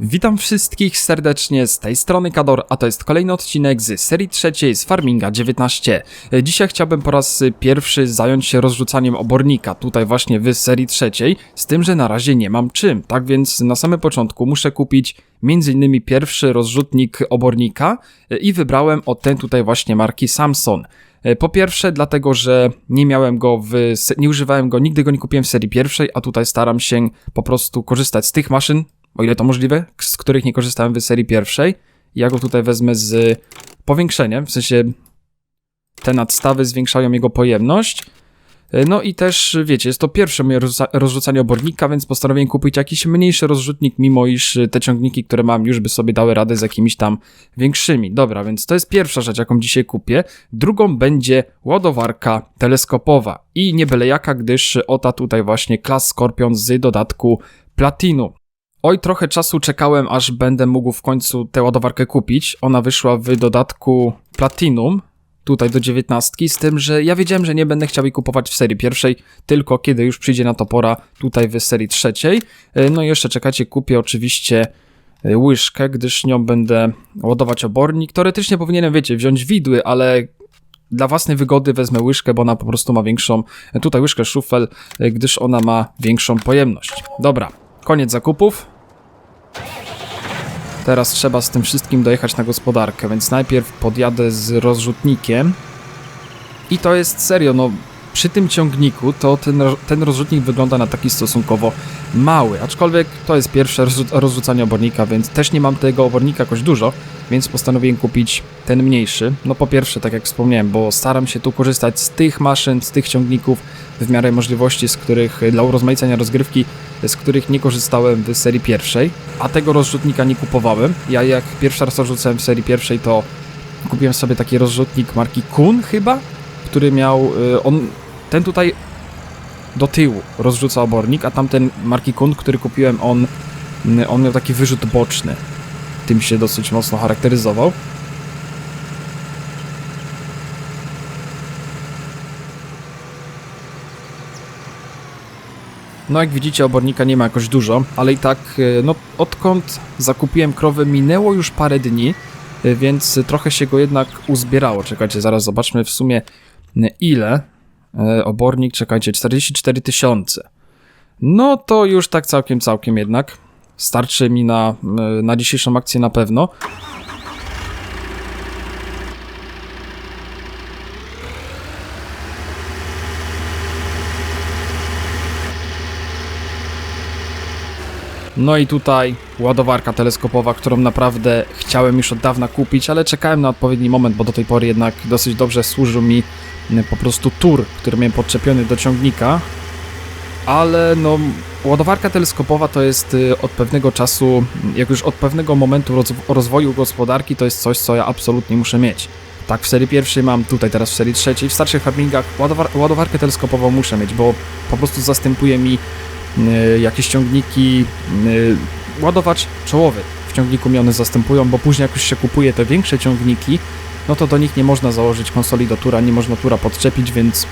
Witam wszystkich serdecznie z tej strony Kador, a to jest kolejny odcinek z serii trzeciej z Farminga 19. Dzisiaj chciałbym po raz pierwszy zająć się rozrzucaniem obornika, tutaj właśnie w serii trzeciej, z tym, że na razie nie mam czym, tak więc na samym początku muszę kupić m.in. pierwszy rozrzutnik obornika i wybrałem o ten tutaj właśnie marki Samson. Po pierwsze, dlatego, że nie miałem go w, nie używałem go, nigdy go nie kupiłem w serii pierwszej, a tutaj staram się po prostu korzystać z tych maszyn, o ile to możliwe, z których nie korzystałem w serii pierwszej. Ja go tutaj wezmę z powiększeniem, w sensie te nadstawy zwiększają jego pojemność. No i też, wiecie, jest to pierwsze moje rozrzucanie obornika, więc postanowiłem kupić jakiś mniejszy rozrzutnik, mimo iż te ciągniki, które mam, już by sobie dały radę z jakimiś tam większymi. Dobra, więc to jest pierwsza rzecz, jaką dzisiaj kupię. Drugą będzie ładowarka teleskopowa i nie byle jaka, gdyż ota tutaj właśnie Class Scorpion z dodatku Platinu. Oj, trochę czasu czekałem, aż będę mógł w końcu tę ładowarkę kupić. Ona wyszła w dodatku Platinum, tutaj do 19, z tym, że ja wiedziałem, że nie będę chciał jej kupować w serii pierwszej, tylko kiedy już przyjdzie na to pora tutaj w serii trzeciej. E, no i jeszcze czekajcie, kupię oczywiście e, łyżkę, gdyż nią będę ładować obornik. Teoretycznie powinienem, wiecie, wziąć widły, ale dla własnej wygody wezmę łyżkę, bo ona po prostu ma większą, e, tutaj łyżkę szufel, gdyż ona ma większą pojemność. Dobra, koniec zakupów. Teraz trzeba z tym wszystkim dojechać na gospodarkę, więc najpierw podjadę z rozrzutnikiem. I to jest serio, no przy tym ciągniku to ten, ten rozrzutnik wygląda na taki stosunkowo mały, aczkolwiek to jest pierwsze rozrzucanie obornika, więc też nie mam tego obornika jakoś dużo, więc postanowiłem kupić ten mniejszy. No po pierwsze, tak jak wspomniałem, bo staram się tu korzystać z tych maszyn, z tych ciągników w miarę możliwości, z których dla urozmaicenia rozgrywki, z których nie korzystałem w serii pierwszej, a tego rozrzutnika nie kupowałem. Ja jak pierwszy raz rozrzucałem w serii pierwszej, to kupiłem sobie taki rozrzutnik marki Kun chyba, który miał, y, on, ten tutaj do tyłu rozrzuca obornik, a tamten marki Kun, który kupiłem, on, on miał taki wyrzut boczny. Tym się dosyć mocno charakteryzował. No jak widzicie obornika nie ma jakoś dużo, ale i tak e, no odkąd zakupiłem krowę minęło już parę dni, e, więc trochę się go jednak uzbierało. Czekajcie, zaraz zobaczmy w sumie e, ile. Obornik, czekajcie, 44 tysiące. No to już tak całkiem, całkiem jednak. Starczy mi na, na dzisiejszą akcję na pewno. No i tutaj ładowarka teleskopowa, którą naprawdę chciałem już od dawna kupić, ale czekałem na odpowiedni moment, bo do tej pory jednak dosyć dobrze służył mi po prostu tur, który miałem podczepiony do ciągnika. Ale no, ładowarka teleskopowa to jest y, od pewnego czasu, jak już od pewnego momentu rozwoju gospodarki, to jest coś, co ja absolutnie muszę mieć. Tak, w serii pierwszej mam, tutaj teraz w serii trzeciej, w starszych farmingach ładowar ładowarkę teleskopową muszę mieć, bo po prostu zastępuje mi Y, jakieś ciągniki, y, ładowacz czołowy w ciągniku mi one zastępują, bo później jak już się kupuje te większe ciągniki, no to do nich nie można założyć konsoli do tura, nie można tura podczepić, więc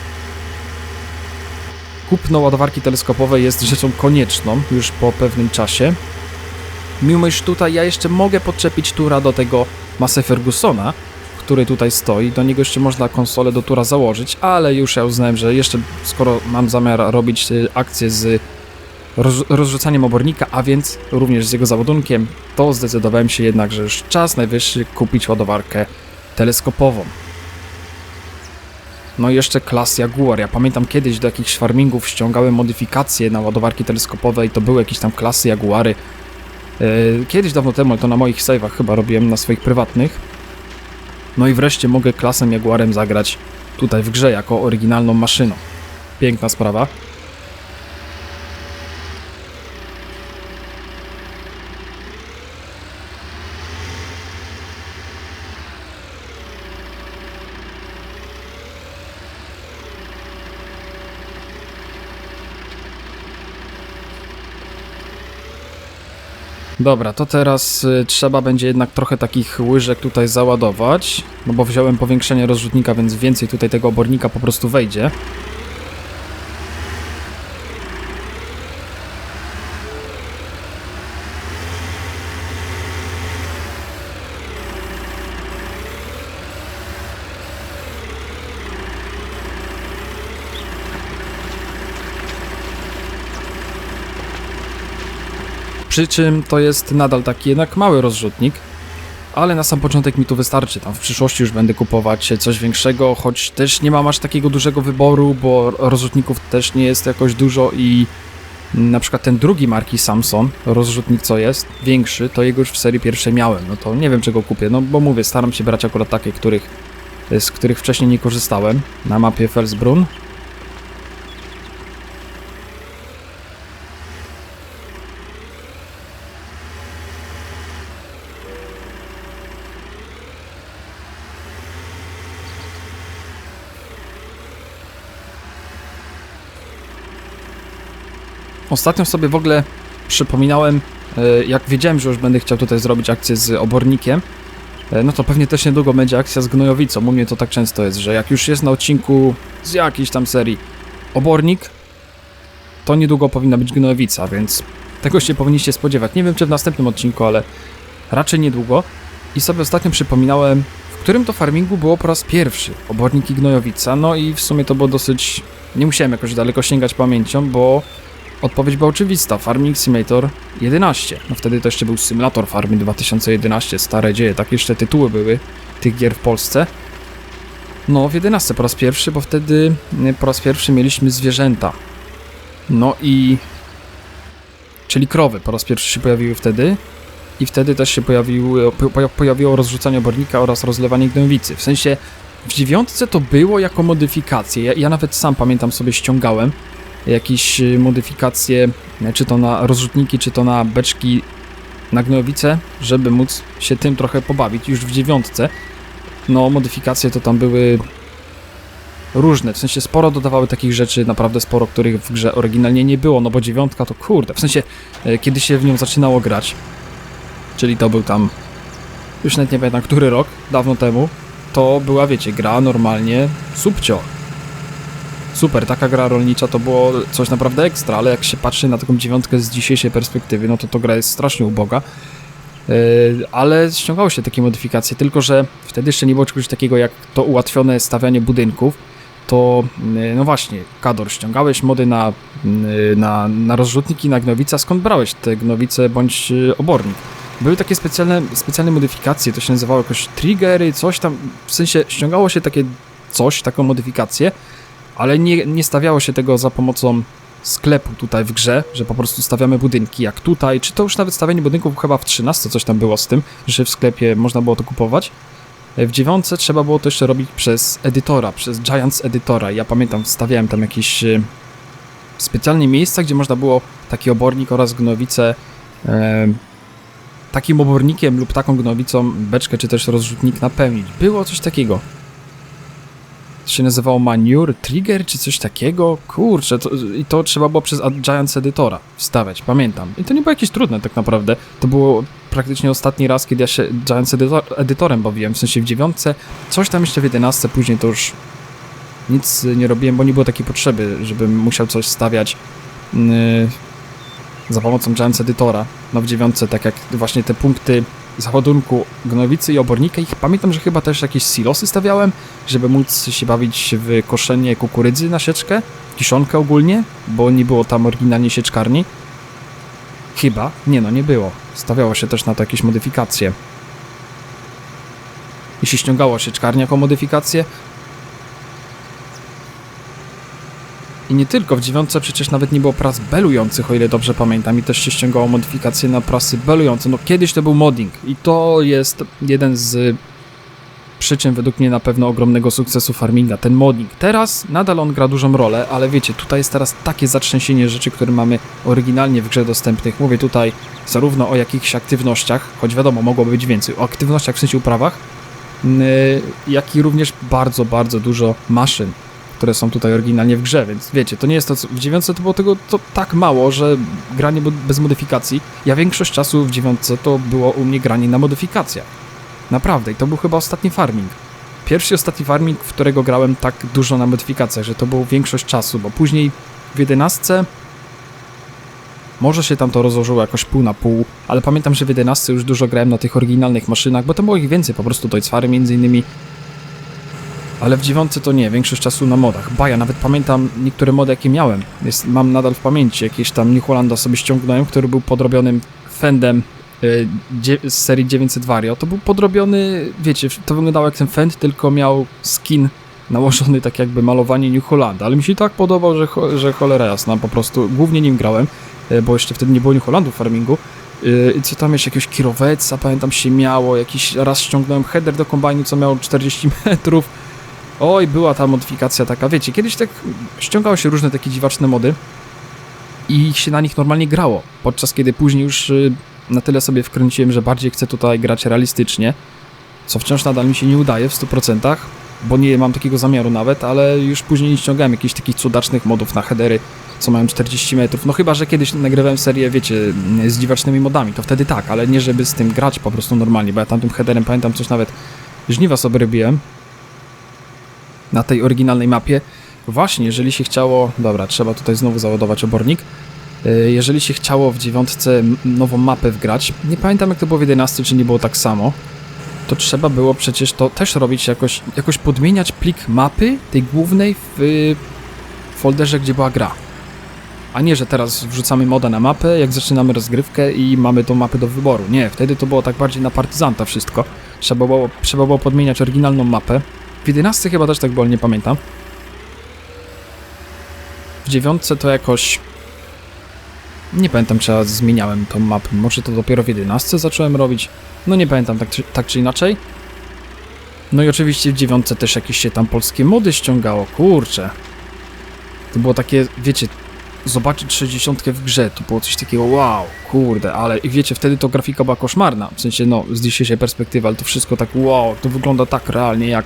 kupno ładowarki teleskopowej jest rzeczą konieczną już po pewnym czasie. Mimo iż tutaj ja jeszcze mogę podczepić tura do tego Massey Fergusona, który tutaj stoi, do niego jeszcze można konsolę do tura założyć, ale już ja uznałem, że jeszcze skoro mam zamiar robić y, akcję z roz, rozrzucaniem obornika, a więc również z jego załadunkiem, to zdecydowałem się jednak, że już czas najwyższy kupić ładowarkę teleskopową. No i jeszcze klas Jaguar. Ja pamiętam kiedyś do jakichś farmingów ściągałem modyfikacje na ładowarki teleskopowe i to były jakieś tam klasy Jaguary. E, kiedyś dawno temu, to na moich save'ach chyba robiłem, na swoich prywatnych. No i wreszcie mogę klasem Jaguarem zagrać tutaj w grze jako oryginalną maszyną. Piękna sprawa. Dobra, to teraz y, trzeba będzie jednak trochę takich łyżek tutaj załadować, no bo wziąłem powiększenie rozrzutnika, więc więcej tutaj tego obornika po prostu wejdzie. Przy czym to jest nadal taki jednak mały rozrzutnik, ale na sam początek mi tu wystarczy. Tam w przyszłości już będę kupować coś większego, choć też nie mam aż takiego dużego wyboru, bo rozrzutników też nie jest jakoś dużo i na przykład ten drugi marki Samsung, rozrzutnik co jest, większy, to jego już w serii pierwszej miałem. No to nie wiem czego kupię, no bo mówię, staram się brać akurat takie, których, z których wcześniej nie korzystałem. Na mapie Felsbrunn. Ostatnio sobie w ogóle przypominałem, e, jak wiedziałem, że już będę chciał tutaj zrobić akcję z obornikiem, e, no to pewnie też niedługo będzie akcja z gnojowicą. U mnie to tak często jest, że jak już jest na odcinku z jakiejś tam serii obornik, to niedługo powinna być gnojowica, więc tego się powinniście spodziewać. Nie wiem czy w następnym odcinku, ale raczej niedługo. I sobie ostatnio przypominałem, w którym to farmingu było po raz pierwszy obornik i gnojowica. No i w sumie to było dosyć. Nie musiałem jakoś daleko sięgać pamięcią, bo Odpowiedź była oczywista. Farming Simulator 11. No wtedy to jeszcze był Simulator Farming 2011. Stare dzieje, takie jeszcze tytuły były tych gier w Polsce. No, w 11 po raz pierwszy, bo wtedy y, po raz pierwszy mieliśmy zwierzęta. No i... Czyli krowy po raz pierwszy się pojawiły wtedy. I wtedy też się pojawiło rozrzucanie obornika oraz rozlewanie gnojowicy. W sensie w dziewiątce to było jako modyfikacje. Ja, ja nawet sam pamiętam sobie ściągałem jakieś y, modyfikacje, e, czy to na rozrzutniki, czy to na beczki na gnojowice, żeby móc się tym trochę pobawić już w dziewiątce. No, modyfikacje to tam były różne, w sensie sporo dodawały takich rzeczy, naprawdę sporo, których w grze oryginalnie nie było, no bo dziewiątka to kurde, w sensie e, kiedy się w nią zaczynało grać, czyli to był tam, już nawet nie pamiętam, który rok, dawno temu, to była, wiecie, gra normalnie subcio, super, taka gra rolnicza to było coś naprawdę ekstra, ale jak się patrzy na taką dziewiątkę z dzisiejszej perspektywy, no to to gra jest strasznie uboga. Yy, ale ściągało się takie modyfikacje, tylko że wtedy jeszcze nie było czegoś takiego jak to ułatwione stawianie budynków. To, yy, no właśnie, Kador, ściągałeś mody na, yy, na, na rozrzutniki, na gnowica. Skąd brałeś te gnowice bądź obornik? Były takie specjalne, specjalne modyfikacje, to się nazywało jakoś triggery, coś tam, w sensie ściągało się takie coś, taką modyfikację, ale nie, nie stawiało się tego za pomocą sklepu tutaj w grze, że po prostu stawiamy budynki jak tutaj, czy to już nawet stawianie budynków chyba w 13 coś tam było z tym, że w sklepie można było to kupować. W dziewiątce trzeba było to jeszcze robić przez edytora, przez Giants Edytora. Ja pamiętam, stawiałem tam jakieś e, specjalne miejsca, gdzie można było taki obornik oraz gnowicę e, takim obornikiem lub taką gnowicą beczkę czy też rozrzutnik napełnić. Było coś takiego się nazywało Manure Trigger czy coś takiego. Kurczę, to, i to trzeba było przez Giants Editora wstawiać, pamiętam. I to nie było jakieś trudne tak naprawdę. To było praktycznie ostatni raz, kiedy ja się Giants Editor, Editorem bawiłem, w sensie w dziewiątce, coś tam jeszcze w jedenastce, później to już nic nie robiłem, bo nie było takiej potrzeby, żebym musiał coś stawiać yy, za pomocą Giants Editora. No w dziewiątce, tak jak właśnie te punkty załadunku gnowicy i obornika i pamiętam, że chyba też jakieś silosy stawiałem, żeby móc się bawić w koszenie kukurydzy na sieczkę, kiszonkę ogólnie, bo nie było tam oryginalnie sieczkarni. Chyba? Nie no, nie było. Stawiało się też na to jakieś modyfikacje. Jeśli ściągało sieczkarnię jako modyfikację, Nie tylko, w dziewiątce przecież nawet nie było pras belujących, o ile dobrze pamiętam, i też się ściągało modyfikacje na prasy belujące. No kiedyś to był modding i to jest jeden z przyczyn według mnie na pewno ogromnego sukcesu farminga, ten modding. Teraz nadal on gra dużą rolę, ale wiecie, tutaj jest teraz takie zatrzęsienie rzeczy, które mamy oryginalnie w grze dostępnych. Mówię tutaj zarówno o jakichś aktywnościach, choć wiadomo, mogłoby być więcej, o aktywnościach w sensie uprawach, jak i również bardzo, bardzo dużo maszyn które są tutaj oryginalnie w grze, więc wiecie, to nie jest to, co w dziewiątce to było tego to tak mało, że granie bez modyfikacji, ja większość czasu w dziewiątce to było u mnie granie na modyfikacjach. Naprawdę, i to był chyba ostatni farming. Pierwszy ostatni farming, w którego grałem tak dużo na modyfikacjach, że to było większość czasu, bo później w jedenastce może się tam to rozłożyło jakoś pół na pół, ale pamiętam, że w 11 już dużo grałem na tych oryginalnych maszynach, bo to było ich więcej, po prostu Deutzfary między innymi, ale w dziewiątce to nie, większość czasu na modach. Ba, ja nawet pamiętam niektóre mody, jakie miałem. Jest, mam nadal w pamięci, jakieś tam New Hollanda sobie ściągnąłem, który był podrobionym Fendem dzie- z serii 900 Vario, to był podrobiony, wiecie, to wyglądało jak ten Fend, tylko miał skin nałożony tak jakby malowanie New Hollanda, ale mi się tak podobał, że, cho- że cholera jasna, po prostu głównie nim grałem, y, bo jeszcze wtedy nie było New Hollandu w farmingu. Y, Co tam jeszcze, jakiegoś kierowca, pamiętam się miało, jakiś raz ściągnąłem header do kombajnu, co miał 40 metrów. Oj, była ta modyfikacja taka, wiecie, kiedyś tak ściągało się różne takie dziwaczne mody i się na nich normalnie grało, podczas kiedy później już y, na tyle sobie wkręciłem, że bardziej chcę tutaj grać realistycznie, co wciąż nadal mi się nie udaje w 100%, bo nie mam takiego zamiaru nawet, ale już później nie ściągałem jakichś takich cudacznych modów na headery, co mają 40 metrów. No chyba, że kiedyś nagrywałem serię, wiecie, z dziwacznymi modami, to wtedy tak, ale nie żeby z tym grać po prostu normalnie, bo ja tamtym headerem pamiętam coś nawet żniwa sobie robiłem na tej oryginalnej mapie. Właśnie, jeżeli się chciało, dobra, trzeba tutaj znowu załadować obornik. Y, Jeżeli się chciało w dziewiątce nową mapę wgrać, nie pamiętam jak to było w 11, czy nie było tak samo, to trzeba było przecież to też robić jakoś, jakoś podmieniać plik mapy tej głównej w y, folderze, gdzie była gra. A nie, że teraz wrzucamy moda na mapę, jak zaczynamy rozgrywkę i mamy tą mapę do wyboru. Nie, wtedy to było tak bardziej na partyzanta wszystko. Trzeba było, trzeba było podmieniać oryginalną mapę. W 11 chyba też tak było, nie pamiętam. W dziewiątce to jakoś... Nie pamiętam, czy ja zmieniałem tą mapę. Może to dopiero w 11 zacząłem robić. No nie pamiętam, tak, czy- tak czy inaczej. No i oczywiście w dziewiątce też jakieś się tam polskie mody ściągało. Kurczę. To było takie, wiecie, zobaczyć 60 w grze, to było coś takiego wow, kurde, ale i wiecie, wtedy to grafika była koszmarna, w sensie no, z dzisiejszej perspektywy, ale to wszystko tak wow, to wygląda tak realnie, jak,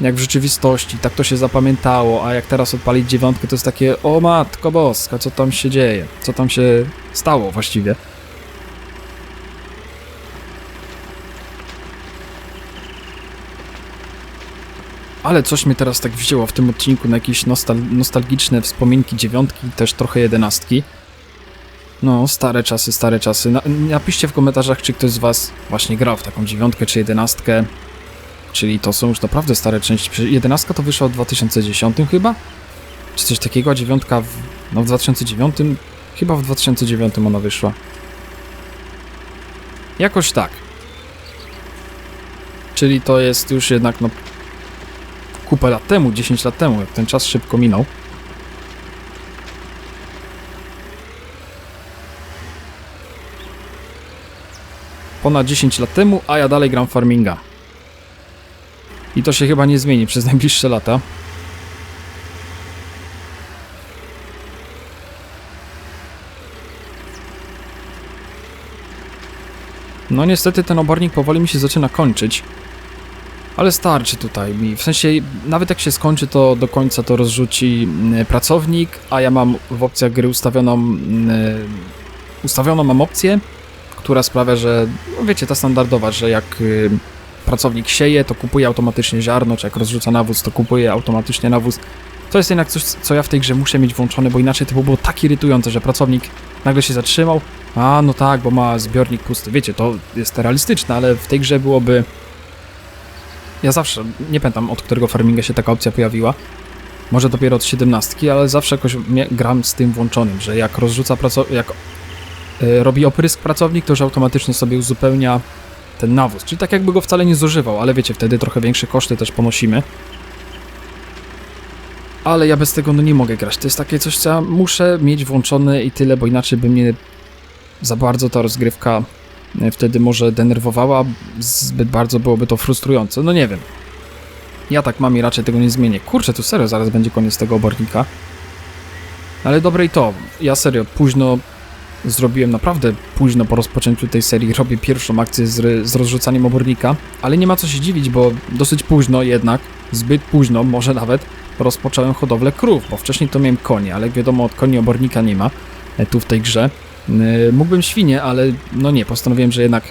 jak w rzeczywistości, tak to się zapamiętało, a jak teraz odpalić dziewiątkę, to jest takie, o matko boska, co tam się dzieje, co tam się stało właściwie. Ale coś mnie teraz tak wzięło w tym odcinku na jakieś nostal nostalgiczne wspominki dziewiątki, też trochę jedenastki. No, stare czasy, stare czasy. Na napiszcie w komentarzach, czy ktoś z was właśnie grał w taką dziewiątkę czy jedenastkę. Czyli to są już naprawdę stare części. Przecież Jedenastka to wyszła w 2010 chyba? Czy coś takiego, a dziewiątka w, no w 2009? Chyba w 2009 ona wyszła. Jakoś tak. Czyli to jest już jednak no kupę lat temu, 10 lat temu, jak ten czas szybko minął. Ponad 10 lat temu, a ja dalej gram farminga. I to się chyba nie zmieni przez najbliższe lata. No niestety ten obornik powoli mi się zaczyna kończyć. Ale starczy tutaj mi. W sensie, nawet jak się skończy, to do końca to rozrzuci mm, pracownik, a ja mam w opcjach gry ustawioną. mm, Ustawioną mam opcję, która sprawia, że. No wiecie, ta standardowa, że jak y, pracownik sieje, to kupuje automatycznie ziarno, czy jak rozrzuca nawóz, to kupuje automatycznie nawóz. To jest jednak coś, co ja w tej grze muszę mieć włączone, bo inaczej to by było tak irytujące, że pracownik nagle się zatrzymał. A, no tak, bo ma zbiornik pusty. Wiecie, to jest realistyczne, ale w tej grze byłoby ja zawsze, nie pamiętam od którego farminga się taka opcja pojawiła. Może dopiero od 17, ale zawsze jakoś gram z tym włączonym, że jak rozrzuca pracownik, jak y, robi oprysk pracownik, to już automatycznie sobie uzupełnia ten nawóz. Czyli tak jakby go wcale nie zużywał, ale wiecie, wtedy trochę większe koszty też ponosimy. Ale ja bez tego no nie mogę grać. To jest takie coś, co ja muszę mieć włączone i tyle, bo inaczej by mnie za bardzo ta rozgrywka e, wtedy może denerwowała, zbyt bardzo byłoby to frustrujące. No nie wiem. Ja tak mam i raczej tego nie zmienię. Kurczę, tu serio zaraz będzie koniec tego obornika. Ale dobre i to. Ja serio późno zrobiłem, naprawdę późno po rozpoczęciu tej serii robię pierwszą akcję z, z rozrzucaniem obornika, ale nie ma co się dziwić, bo dosyć późno jednak, zbyt późno może nawet, rozpocząłem hodowlę krów, bo wcześniej to miałem konie, ale jak wiadomo od koni obornika nie ma e, tu w tej grze. Yy, Mógłbym świnie, ale no nie, postanowiłem, że jednak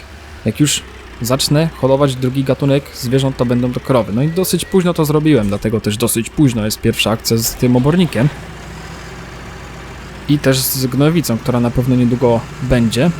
jak już zacznę hodować drugi gatunek zwierząt, to będą to krowy. No i dosyć późno to zrobiłem, dlatego też dosyć późno jest pierwsza akcja z tym obornikiem. I też z gnojowicą, która na pewno niedługo będzie.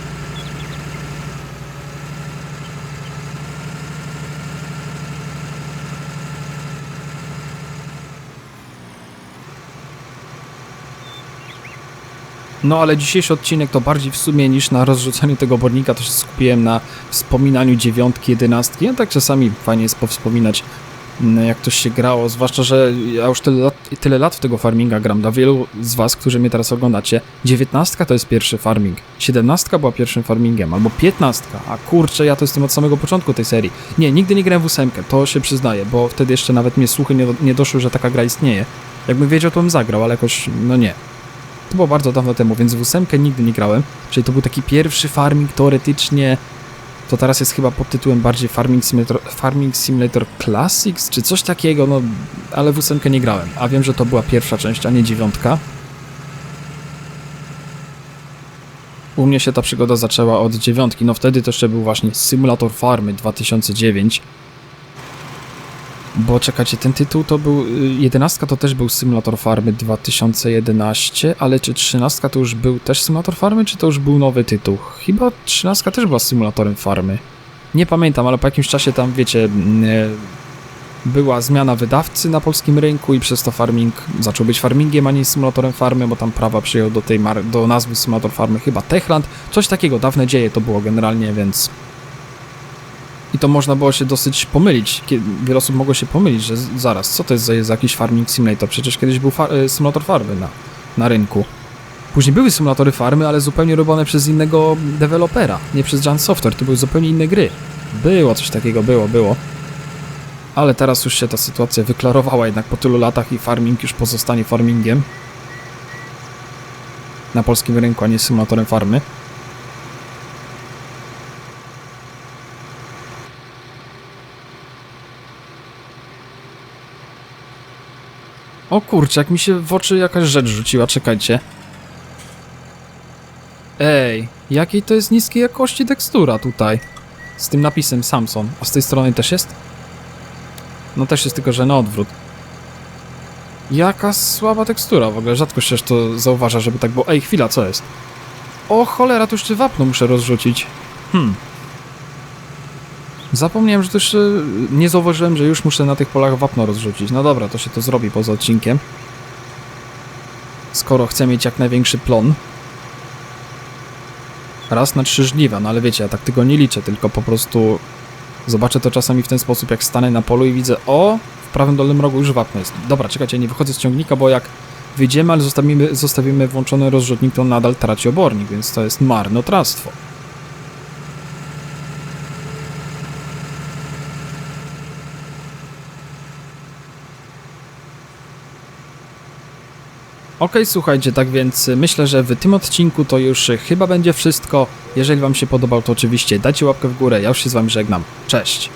No ale dzisiejszy odcinek to bardziej w sumie niż na rozrzucaniu tego obornika, to się skupiłem na wspominaniu dziewiątki, jedenastki. No tak czasami fajnie jest powspominać jak to się grało, zwłaszcza, że ja już tyle lat, tyle lat w tego farminga gram. Dla wielu z was, którzy mnie teraz oglądacie, dziewiętnastka to jest pierwszy farming, siedemnastka była pierwszym farmingiem, albo piętnastka, a kurczę, ja to jestem od samego początku tej serii. Nie, nigdy nie grałem w ósemkę, to się przyznaję, bo wtedy jeszcze nawet mnie słuchy nie, nie doszły, że taka gra istnieje. Jakbym wiedział, to bym zagrał, ale jakoś, no nie. To było bardzo dawno temu, więc w ósemkę nigdy nie grałem. Czyli to był taki pierwszy farming teoretycznie. To teraz jest chyba pod tytułem bardziej Farming Simulator, Farming Simulator Classics, czy coś takiego, no ale w ósemkę nie grałem. A wiem, że to była pierwsza część, a nie dziewiątka. U mnie się ta przygoda zaczęła od dziewiątki, no wtedy to jeszcze był właśnie Simulator Farmy 2009. Bo czekajcie, ten tytuł to był. y, Jedenastka to też był Symulator Farmy 2011, ale czy trzynastka to już był też Symulator Farmy, czy to już był nowy tytuł? Chyba trzynastka też była symulatorem farmy. Nie pamiętam, ale po jakimś czasie tam, wiecie, e, była zmiana wydawcy na polskim rynku i przez to farming zaczął być farmingiem, a nie symulatorem farmy, bo tam prawa przyjął do tej do nazwy Symulator Farmy chyba Techland. Coś takiego, dawne dzieje to było generalnie, więc i to można było się dosyć pomylić. Wiele osób mogło się pomylić, że zaraz, co to jest za, za jakiś farming simulator? Przecież kiedyś był fa- e, symulator farmy na, na rynku. Później były symulatory farmy, ale zupełnie robione przez innego dewelopera, nie przez Jan Software, to były zupełnie inne gry. Było coś takiego, było, było. Ale teraz już się ta sytuacja wyklarowała jednak po tylu latach i farming już pozostanie farmingiem. Na polskim rynku, a nie symulatorem farmy. O kurczę, jak mi się w oczy jakaś rzecz rzuciła, czekajcie. Ej, jakiej to jest niskiej jakości tekstura tutaj. Z tym napisem Samsung. A z tej strony też jest? No też jest tylko, że na odwrót. Jaka słaba tekstura w ogóle, rzadko się to zauważa, żeby tak było. Ej, chwila, co jest? O cholera, tu jeszcze wapno muszę rozrzucić. Hmm. Zapomniałem, że też y, nie zauważyłem, że już muszę na tych polach wapno rozrzucić. No dobra, to się to zrobi poza odcinkiem. Skoro chcę mieć jak największy plon. Raz na trzy żniwa, no ale wiecie, ja tak tego nie liczę, tylko po prostu zobaczę to czasami w ten sposób, jak stanę na polu i widzę, o, w prawym dolnym rogu już wapno jest. Dobra, czekajcie, nie wychodzę z ciągnika, bo jak wyjdziemy, ale zostawimy, zostawimy włączony rozrzutnik, to nadal traci obornik, więc to jest marnotrawstwo. Okej, słuchajcie, tak więc y, myślę, że w tym odcinku to już y, chyba będzie wszystko. Jeżeli Wam się podobał, to oczywiście dajcie łapkę w górę. Ja już się z Wami żegnam. Cześć!